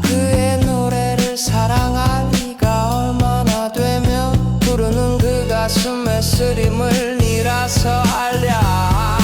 그의 노래를 사랑할 리가 얼마나 되면 부르는 그 가슴에 쓰림을 이라서 알랴.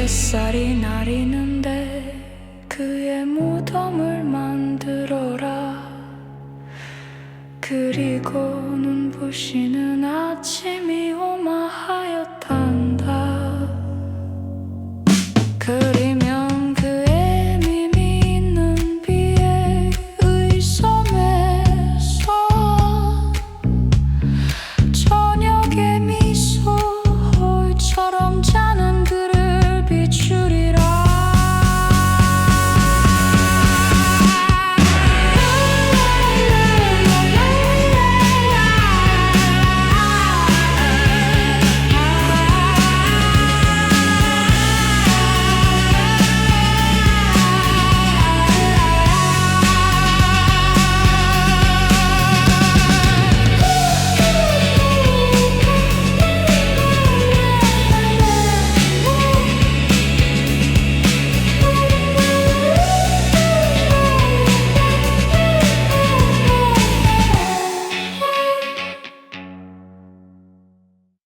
햇살이 나리는데 그의 무덤을 만들어라. 그리고 눈부시는 아침이 오마하였다.